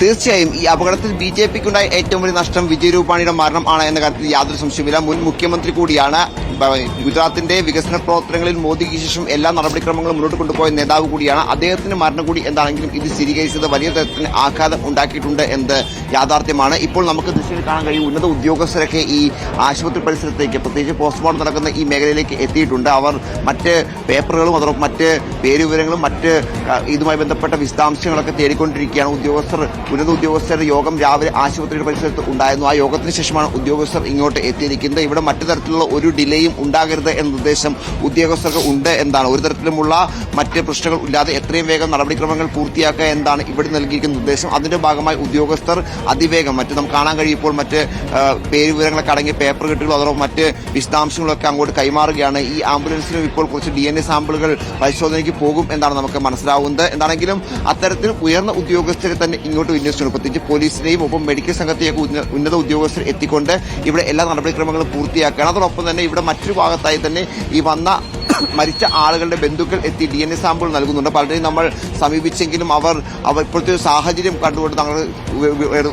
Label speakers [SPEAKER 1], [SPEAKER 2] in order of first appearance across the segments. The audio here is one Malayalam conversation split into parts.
[SPEAKER 1] തീർച്ചയായും ഈ അപകടത്തിൽ ബി ജെ പിക്കുണ്ടായ ഏറ്റവും വലിയ നഷ്ടം വിജയ് രൂപാണിയുടെ മരണം ആണ് എന്ന കാര്യത്തിൽ യാതൊരു സംശയമില്ല മുൻ മുഖ്യമന്ത്രി കൂടിയാണ് ഗുജറാത്തിന്റെ വികസന പ്രവർത്തനങ്ങളിൽ മോദിക്ക് ശേഷം എല്ലാ നടപടിക്രമങ്ങളും മുന്നോട്ട് കൊണ്ടുപോയ നേതാവ് കൂടിയാണ്. അദ്ദേഹത്തിന്റെ മരണം കൂടി എന്താണെങ്കിലും ഇത് സ്ഥിരീകരിച്ചത് വലിയ തരത്തിൽ ആഘാതം ഉണ്ടാക്കിയിട്ടുണ്ട് എന്ന് യാഥാർത്ഥ്യമാണ്. ഇപ്പോൾ നമുക്ക് ദൃശ്യത്തിൽ കാണാൻ കഴിയും ഉന്നത ഉദ്യോഗസ്ഥരൊക്കെ ഈ ആശുപത്രി പരിസരത്തേക്ക് പ്രത്യേകിച്ച് പോസ്റ്റ്മോർട്ടം നടക്കുന്ന ഈ മേഖലയിലേക്ക് എത്തിയിട്ടുണ്ട്. അവർ മറ്റ് പേപ്പറുകളും അതോടൊപ്പം മറ്റ് പേരുവിവരങ്ങളും മറ്റ് ഇതുമായി ബന്ധപ്പെട്ട വിശദാംശങ്ങളൊക്കെ തേടിക്കൊണ്ടിരിക്കുകയാണ്. ഉദ്യോഗസ്ഥർ ഉന്നത ഉദ്യോഗസ്ഥരുടെ യോഗം രാവിലെ ആശുപത്രിയുടെ പരിസരത്ത് ഉണ്ടായിരുന്നു. ആ യോഗത്തിന് ശേഷമാണ് ഉദ്യോഗസ്ഥർ ഇങ്ങോട്ട് എത്തിയിരിക്കുന്നത്. ഇവിടെ മറ്റു തരത്തിലുള്ള ഒരു ഡിലേയും ഉണ്ടാകരുത് എന്ന നിർദ്ദേശം ഉദ്യോഗസ്ഥർക്ക് ഉണ്ട് എന്നാണ്. ഒരു തരത്തിലുമുള്ള മറ്റ് പ്രശ്നങ്ങൾ ഇല്ലാതെ എത്രയും വേഗം നടപടിക്രമങ്ങൾ പൂർത്തിയാക്കുക എന്നാണ് ഇവിടെ നൽകിയിരിക്കുന്ന നിർദ്ദേശം. അതിന്റെ ഭാഗമായി ഉദ്യോഗസ്ഥർ അതിവേഗം മറ്റ് നമുക്ക് കാണാൻ കഴിയുമ്പോൾ മറ്റ് പേരുവിവരങ്ങളൊക്കെ അടങ്ങിയ പേപ്പർ കെട്ടുകളോ അതോ മറ്റ് വിശദാംശങ്ങളൊക്കെ അങ്ങോട്ട് കൈമാറുകയാണ്. ഈ ആംബുലൻസിനും ഇപ്പോൾ കുറച്ച് ഡി എൻ എ സാമ്പിളുകൾ പരിശോധനയ്ക്ക് പോകും എന്നാണ് നമുക്ക് മനസ്സിലാവുന്നത്. എന്താണെങ്കിലും അത്തരത്തിൽ ഉയർന്ന ഉദ്യോഗസ്ഥരെ തന്നെ ഇങ്ങോട്ട് വിന്യസിച്ചു. പ്രത്യേകിച്ച് പോലീസിനെയും ഒപ്പം മെഡിക്കൽ സംഘത്തെയൊക്കെ ഉന്നത ഉദ്യോഗസ്ഥർ എത്തിക്കൊണ്ട് ഇവിടെ എല്ലാ നടപടിക്രമങ്ങളും പൂർത്തിയാക്കുകയാണ്. അതോടൊപ്പം തന്നെ ഇവിടെ മറ്റൊരു ഭാഗത്തായി തന്നെ ഈ വന്ന മരിച്ച ആളുകളുടെ ബന്ധുക്കൾ എത്തി ഡി എൻ എ സാമ്പിൾ നൽകുന്നുണ്ട്. പലരെയും നമ്മൾ സമീപിച്ചെങ്കിലും അവർ അവർ ഇപ്പോഴത്തെ ഒരു സാഹചര്യം കണ്ടുകൊണ്ട് തങ്ങൾ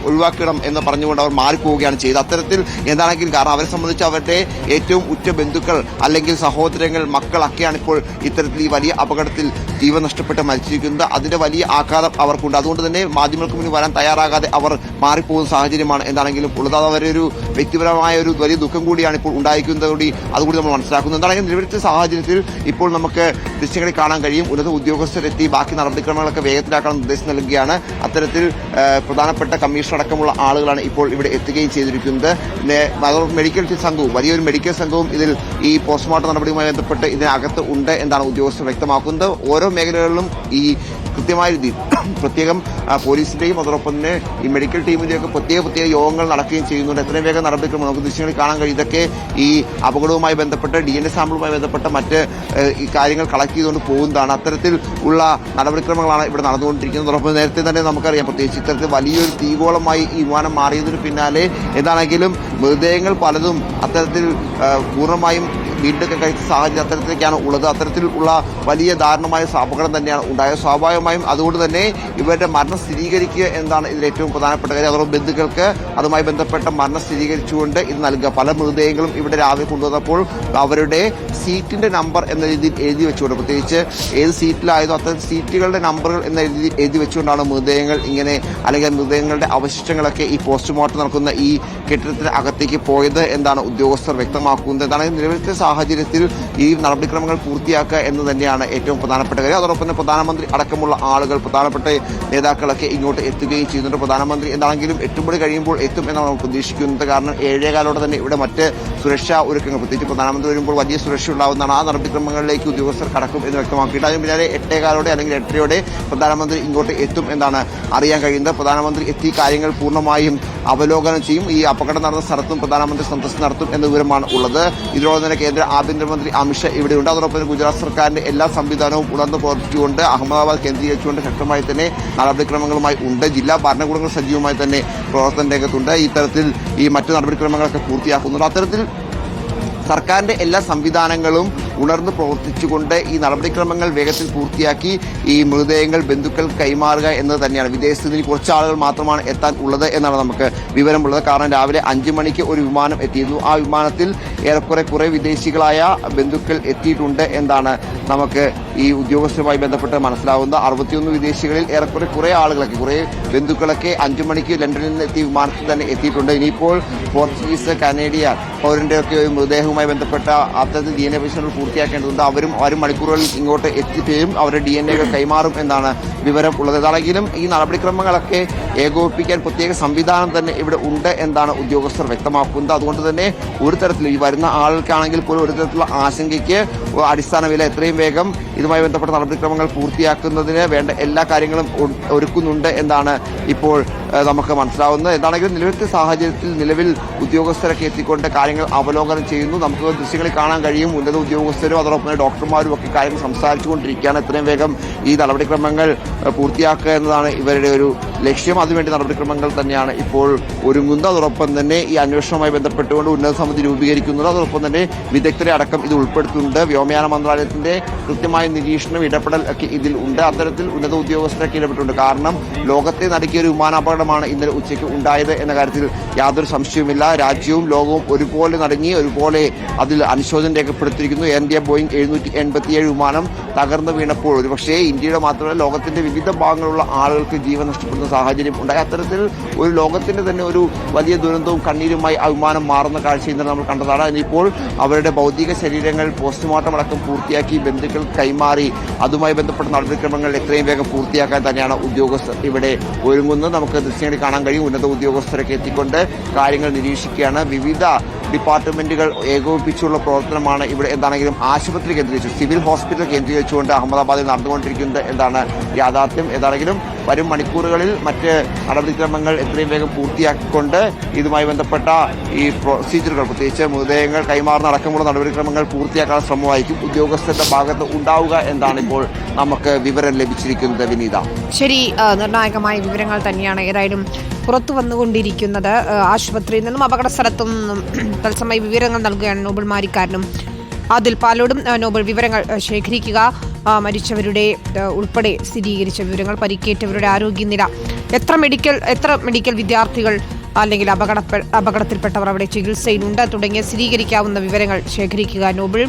[SPEAKER 1] ഒഴിവാക്കണം എന്ന് പറഞ്ഞുകൊണ്ട് അവർ മാറിപ്പോവുകയാണ് ചെയ്തത്. അത്തരത്തിൽ എന്താണെങ്കിലും കാരണം അവരെ സംബന്ധിച്ച് അവരുടെ ഏറ്റവും ഉറ്റ ബന്ധുക്കൾ അല്ലെങ്കിൽ സഹോദരങ്ങൾ മക്കളൊക്കെയാണ് ഇപ്പോൾ ഇത്തരത്തിൽ ഈ വലിയ അപകടത്തിൽ ജീവൻ നഷ്ടപ്പെട്ട് മരിച്ചിരിക്കുന്നത്. അതിന്റെ വലിയ ആഘാതം അവർക്കുണ്ട്. അതുകൊണ്ട് തന്നെ മാധ്യമങ്ങൾക്ക് മുന്നിൽ വരാൻ തയ്യാറാകാതെ അവർ മാറിപ്പോകുന്ന സാഹചര്യമാണ് എന്താണെങ്കിലും ഉള്ളത്. അവരെ ഒരു വ്യക്തിപരമായ ഒരു വലിയ ദുഃഖം കൂടിയാണ് ഇപ്പോൾ ഉണ്ടായിരിക്കുന്നത് കൂടി അതുകൂടി നമ്മൾ മനസ്സിലാക്കുന്നത് എന്താണെങ്കിലും നിലവിലത്തെ സാഹചര്യത്തിൽ ഇപ്പോൾ നമുക്ക് ദൃശ്യങ്ങളിൽ കാണാൻ കഴിയും. ഉന്നത ഉദ്യോഗസ്ഥരെത്തി ബാക്കി നടപടിക്രമങ്ങളൊക്കെ വേഗത്തിലാക്കാൻ നിർദ്ദേശം നൽകുകയാണ്. അത്തരത്തിൽ പ്രധാനപ്പെട്ട കമ്മീഷൻ അടക്കമുള്ള ആളുകളാണ് ഇപ്പോൾ ഇവിടെ എത്തുകയും ചെയ്തിരിക്കുന്നത്. മെഡിക്കൽ സംഘവും വലിയൊരു മെഡിക്കൽ സംഘവും ഇതിൽ ഈ പോസ്റ്റ്മോർട്ടം നടപടിയുമായി ബന്ധപ്പെട്ട് ഇതിനകത്ത് ഉണ്ട് എന്നാണ് ഉദ്യോഗസ്ഥർ വ്യക്തമാക്കുന്നത്. ഓരോ മേഖലകളിലും ഈ കൃത്യമായ രീതിയിൽ പ്രത്യേകം പോലീസിന്റെയും അതോടൊപ്പം തന്നെ ഈ മെഡിക്കൽ ടീമിന്റെയും ഒക്കെ പ്രത്യേക പ്രത്യേക യോഗങ്ങൾ നടക്കുകയും ചെയ്യുന്നുണ്ട്. എത്രയും വേഗം നടപടിക്രമം. നമുക്ക് ദൃശ്യങ്ങളിൽ കാണാൻ കഴിയും. ഇതൊക്കെ ഈ അപകടവുമായി ബന്ധപ്പെട്ട് ഡി എൻ എ സാമ്പിളുമായി ബന്ധപ്പെട്ട മറ്റ് ഈ കാര്യങ്ങൾ കളക്ട് ചെയ്തുകൊണ്ട് പോകുന്നതാണ്. അത്തരത്തിൽ ഉള്ള നടപടിക്രമങ്ങളാണ് ഇവിടെ നടന്നുകൊണ്ടിരിക്കുന്നത്. അതോടൊപ്പം നേരത്തെ തന്നെ നമുക്കറിയാം പ്രത്യേകിച്ച് ഇത്തരത്തിൽ വലിയൊരു തീകോളമായി ഈ വിമാനം മാറിയതിന് പിന്നാലെ എന്താണെങ്കിലും മൃതദേഹങ്ങൾ പലതും അത്തരത്തിൽ പൂർണമായും വീണ്ടൊക്കെ കഴിച്ച സാഹചര്യം അത്തരത്തിലേക്കാണ് ഉള്ളത്. അത്തരത്തിൽ ഉള്ള വലിയ ദാരുണമായ അപകടം തന്നെയാണ് ഉണ്ടായത്. സ്വാഭാവികമായും അതുകൊണ്ട് തന്നെ ഇവരുടെ മരണം സ്ഥിരീകരിക്കുക എന്നതാണ് ഇതിൽ ഏറ്റവും പ്രധാനപ്പെട്ട കാര്യം. അതോടൊപ്പം ബന്ധുക്കൾക്ക് അതുമായി ബന്ധപ്പെട്ട മരണം സ്ഥിരീകരിച്ചുകൊണ്ട് ഇത് നൽകുക. പല മൃതദേഹങ്ങളും ഇവിടെ രാവിലെ കൊണ്ടുവന്നപ്പോൾ അവരുടെ സീറ്റിന്റെ നമ്പർ എന്ന രീതിയിൽ എഴുതി വെച്ചുകൊണ്ട് പ്രത്യേകിച്ച് ഏത് സീറ്റിലായതോ അത്തരം സീറ്റുകളുടെ നമ്പറുകൾ എന്ന രീതിയിൽ എഴുതി വെച്ചുകൊണ്ടാണ് മൃതദേഹങ്ങൾ ഇങ്ങനെ അല്ലെങ്കിൽ മൃതദേഹങ്ങളുടെ അവശിഷ്ടങ്ങളൊക്കെ ഈ പോസ്റ്റ്മോർട്ടം നടക്കുന്ന ഈ കെട്ടിടത്തിന് അകത്തേക്ക് പോയത് എന്താണ് ഉദ്യോഗസ്ഥർ വ്യക്തമാക്കുന്നത്. എന്താണ് നിലവിലത്തെ സാഹചര്യത്തിൽ ഈ നടപടിക്രമങ്ങൾ പൂർത്തിയാക്കുക എന്ന് തന്നെയാണ് ഏറ്റവും പ്രധാനപ്പെട്ട കാര്യം. അതോടൊപ്പം തന്നെ പ്രധാനമന്ത്രി അടക്കമുള്ള ആളുകൾ പ്രധാനപ്പെട്ട നേതാക്കളൊക്കെ ഇങ്ങോട്ട് എത്തുകയും ചെയ്യുന്നുണ്ട്. പ്രധാനമന്ത്രി എന്താണെങ്കിലും എട്ട് മണി കഴിയുമ്പോൾ എത്തും എന്നാണ് നമ്മൾ പ്രതീക്ഷിക്കുന്നത്. കാരണം ഏഴേകാലോടെ തന്നെ ഇവിടെ മറ്റ് സുരക്ഷാ ഒരുക്കങ്ങൾ പ്രത്യേകിച്ച് പ്രധാനമന്ത്രി വരുമ്പോൾ വലിയ സുരക്ഷ ഉണ്ടാവുന്നതാണ്. ആ നടപടിക്രമങ്ങളിലേക്ക് ഉദ്യോഗസ്ഥർ കടക്കും എന്ന് വ്യക്തമാക്കിയിട്ട് അതിന് പിന്നാലെ എട്ടേകാലോടെ അല്ലെങ്കിൽ എട്ടരയോടെ പ്രധാനമന്ത്രി ഇങ്ങോട്ട് എത്തും എന്നാണ് അറിയാൻ കഴിയുന്നത്. പ്രധാനമന്ത്രി എത്തി കാര്യങ്ങൾ പൂർണമായും അവലോകനം ചെയ്യും. ഈ അപകടം നടന്ന സ്ഥലത്തും പ്രധാനമന്ത്രി സന്ദർശനം നടത്തും എന്ന വിവരമാണ് ഉള്ളത്. ഇതിനോടൊപ്പം തന്നെ കേന്ദ്ര ആഭ്യന്തരമന്ത്രി അമിത്ഷാ ഇവിടെയുണ്ട് അതോടൊപ്പം ഗുജറാത്ത് സർക്കാരിന്റെ എല്ലാ സംവിധാനവും ഉണർന്നു പ്രവർത്തിച്ചുകൊണ്ട് അഹമ്മദാബാദ് കേന്ദ്രീകരിച്ചുകൊണ്ട് ശക്തമായി തന്നെ നടപടിക്രമങ്ങളുമായി ഉണ്ട്. ജില്ലാ ഭരണകൂടങ്ങൾ സജീവമായി തന്നെ പ്രവർത്തന രംഗത്തുണ്ട്. ഇത്തരത്തിൽ ഈ മറ്റു നടപടിക്രമങ്ങളൊക്കെ പൂർത്തിയാക്കുന്നുണ്ട്. അത്തരത്തിൽ സർക്കാരിന്റെ എല്ലാ സംവിധാനങ്ങളും ഉണർന്നു പ്രവർത്തിച്ചുകൊണ്ട് ഈ നടപടിക്രമങ്ങൾ വേഗത്തിൽ പൂർത്തിയാക്കി ഈ മൃതദേഹങ്ങൾ ബന്ധുക്കൾ കൈമാറുക എന്നത് തന്നെയാണ്. വിദേശത്ത് നിന്ന് കുറച്ച് ആളുകൾ മാത്രമാണ് എത്താൻ ഉള്ളത് എന്നാണ് നമുക്ക് വിവരമുള്ളത്. കാരണം രാവിലെ അഞ്ചു മണിക്ക് ഒരു വിമാനം എത്തിയിരുന്നു. ആ വിമാനത്തിൽ ഏറെക്കുറെ കുറെ വിദേശികളായ ബന്ധുക്കൾ എത്തിയിട്ടുണ്ട് എന്നാണ് നമുക്ക് ഈ ഉദ്യോഗസ്ഥരുമായി ബന്ധപ്പെട്ട് മനസ്സിലാവുന്നത്. അറുപത്തിയൊന്ന് വിദേശികളിൽ ഏറെക്കുറെ കുറെ ആളുകളൊക്കെ കുറെ ബന്ധുക്കളൊക്കെ അഞ്ചു മണിക്ക് ലണ്ടനിൽ നിന്ന് എത്തിയ വിമാനത്തിൽ തന്നെ എത്തിയിട്ടുണ്ട്. ഇനിയിപ്പോൾ പോർച്ചുഗീസ് കനേഡിയ പൗരന്റെ ഒക്കെ മൃതദേഹവുമായി ബന്ധപ്പെട്ട അത്തരത്തിൽ ഡി എൻ എ പരിശോധന പൂർത്തിയാക്കേണ്ടതുണ്ട്. അവരും വരും മണിക്കൂറുകളിൽ ഇങ്ങോട്ട് എത്തിച്ചേരും. അവരുടെ ഡി എൻ എകൾ കൈമാറും എന്നാണ് വിവരം ഉള്ളത്. അതാണെങ്കിലും ഈ നടപടിക്രമങ്ങളൊക്കെ ഏകോപിപ്പിക്കാൻ പ്രത്യേക സംവിധാനം തന്നെ ഇവിടെ ഉണ്ട് എന്നാണ് ഉദ്യോഗസ്ഥർ വ്യക്തമാക്കുന്നത്. അതുകൊണ്ട് തന്നെ ഒരു തരത്തിലും ഈ വരുന്ന ആളുകൾക്കാണെങ്കിൽ പോലും ഒരു തരത്തിലുള്ള ആശങ്കയ്ക്ക് വില എത്രയും വേഗം ഇതുമായി ബന്ധപ്പെട്ട നടപടിക്രമങ്ങൾ പൂർത്തിയാക്കുന്നതിന് വേണ്ട എല്ലാ കാര്യങ്ങളും ഒരുക്കുന്നുണ്ട് എന്നാണ് ഇപ്പോൾ നമുക്ക് മനസ്സിലാവുന്നത്. എന്താണെങ്കിലും നിലവിലത്തെ സാഹചര്യത്തിൽ നിലവിൽ ഉദ്യോഗസ്ഥരൊക്കെ എത്തിക്കൊണ്ട് കാര്യങ്ങൾ അവലോകനം ചെയ്യുന്നു. നമുക്ക് ദൃശ്യങ്ങളിൽ കാണാൻ കഴിയും. ഉന്നത ഉദ്യോഗസ്ഥരും അതോടൊപ്പം ഡോക്ടർമാരും ഒക്കെ കാര്യങ്ങൾ സംസാരിച്ചുകൊണ്ടിരിക്കുകയാണ്. എത്രയും വേഗം ഈ നടപടിക്രമങ്ങൾ പൂർത്തിയാക്കുക എന്നതാണ് ഇവരുടെ ഒരു ലക്ഷ്യം അതിനുവേണ്ടി നടപടിക്രമങ്ങൾ തന്നെയാണ് ഇപ്പോൾ ഒരുങ്ങുന്നത്. അതോടൊപ്പം തന്നെ ഈ അന്വേഷണവുമായി ബന്ധപ്പെട്ടുകൊണ്ട് ഉന്നത സമിതി രൂപീകരിക്കുന്നത്. അതോടൊപ്പം തന്നെ വിദഗ്ധരെ അടക്കം ഇത് ഉൾപ്പെടുത്തുന്നുണ്ട്. വ്യോമയാന മന്ത്രാലയത്തിന്റെ കൃത്യമായ നിരീക്ഷണം ഇടപെടൽ ഒക്കെ ഇതിൽ ഉണ്ട്. അത്തരത്തിൽ ഉന്നത ഉദ്യോഗസ്ഥരൊക്കെ ഇടപെട്ടുണ്ട് കാരണം ലോകത്തെ നടുക്കിയ ഒരു വിമാനാപകടമാണ് ഇന്നലെ ഉച്ചയ്ക്ക് ഉണ്ടായത് എന്ന കാര്യത്തിൽ യാതൊരു സംശയവുമില്ല. രാജ്യവും ലോകവും ഒരുപോലെ നടങ്ങി ഒരുപോലെ അതിൽ അനുശോചനം രേഖപ്പെടുത്തിയിരിക്കുന്നു. എയർ ഇന്ത്യ ബോയിങ് എഴുന്നൂറ്റി എൺപത്തിയേഴ് വിമാനം തകർന്നു വീണപ്പോൾ. ഒരുപക്ഷേ ഇന്ത്യയുടെ മാത്രമല്ല ലോകത്തിന്റെ വിവിധ ഭാഗങ്ങളിലുള്ള ആളുകൾക്ക് ജീവൻ നഷ്ടപ്പെടുന്ന സാഹചര്യം ഉണ്ടായി. അത്തരത്തിൽ ഒരു ലോകത്തിന്റെ തന്നെ ഒരു വലിയ ദുരന്തവും കണ്ണീരുമായി അഭിമാനം മാറുന്ന കാഴ്ച ഇന്നലെ നമ്മൾ കണ്ടതാണ്. ഇനിയിപ്പോൾ അവരുടെ ഭൗതിക ശരീരങ്ങൾ പോസ്റ്റ്മോർട്ടം അടക്കം പൂർത്തിയാക്കി ബന്ധുക്കൾ കൈമാറി അതുമായി ബന്ധപ്പെട്ട നടപടിക്രമങ്ങൾ എത്രയും വേഗം പൂർത്തിയാക്കാൻ തന്നെയാണ് ഉദ്യോഗസ്ഥർ ഇവിടെ ഒരുങ്ങുന്നത്. നമുക്ക് ദൃശ്യങ്ങളിൽ കാണാൻ കഴിയും. ഉന്നത ഉദ്യോഗസ്ഥരൊക്കെ എത്തിക്കൊണ്ട് കാര്യങ്ങൾ നിരീക്ഷിക്കുകയാണ്. വിവിധ ഡിപ്പാർട്ട്മെന്റുകൾ ഏകോപിപ്പിച്ചുള്ള പ്രവർത്തനമാണ് ഇവിടെ എന്താണെങ്കിലും ആശുപത്രി കേന്ദ്രീകരിച്ചു. സിവിൽ ഹോസ്പിറ്റൽ കേന്ദ്രീകരിച്ചുകൊണ്ട് അഹമ്മദാബാദിൽ നടന്നുകൊണ്ടിരിക്കുന്നത് എന്താണ് യാഥാർത്ഥ്യം? ഏതാണെങ്കിലും വരും മണിക്കൂറുകളിൽ മറ്റ് നടപടിക്രമങ്ങൾ എത്രയും വേഗം പൂർത്തിയാക്കിക്കൊണ്ട് ഇതുമായി ബന്ധപ്പെട്ട ഈ പ്രൊസീജിയറുകൾ പ്രത്യേകിച്ച് മൃതദേഹങ്ങൾ കൈമാറുന്ന അടക്കമുള്ള നടപടിക്രമങ്ങൾ പൂർത്തിയാക്കാൻ ശ്രമമായിരിക്കും. ഉദ്യോഗസ്ഥരുടെ ഭാഗത്ത് ഉണ്ടാവുക എന്നാണ് ഇപ്പോൾ നമുക്ക് വിവരം ലഭിച്ചിരിക്കുന്നത് വിനീത.
[SPEAKER 2] ശരി നിർണായകമായ വിവരങ്ങൾ തന്നെയാണ് ഏതായാലും പുറത്തു വന്നുകൊണ്ടിരിക്കുന്നത്. ആശുപത്രിയിൽ നിന്നും അപകട സ്ഥലത്തു നിന്നും തത്സമയ വിവരങ്ങൾ നൽകുകയാണ് നോബൽ മാരിക്കാരനും. അതിൽ പാലോടും നോബൽ വിവരങ്ങൾ ശേഖരിക്കുക. മരിച്ചവരുടെ ഉൾപ്പെടെ സ്ഥിരീകരിച്ച വിവരങ്ങൾ പരിക്കേറ്റവരുടെ ആരോഗ്യനില. എത്ര മെഡിക്കൽ എത്ര മെഡിക്കൽ വിദ്യാർത്ഥികൾ അല്ലെങ്കിൽ അപകട അപകടത്തിൽപ്പെട്ടവർ അവിടെ ചികിത്സയിലുണ്ട് തുടങ്ങിയ സ്ഥിരീകരിക്കാവുന്ന വിവരങ്ങൾ ശേഖരിക്കുക നോബിൾ.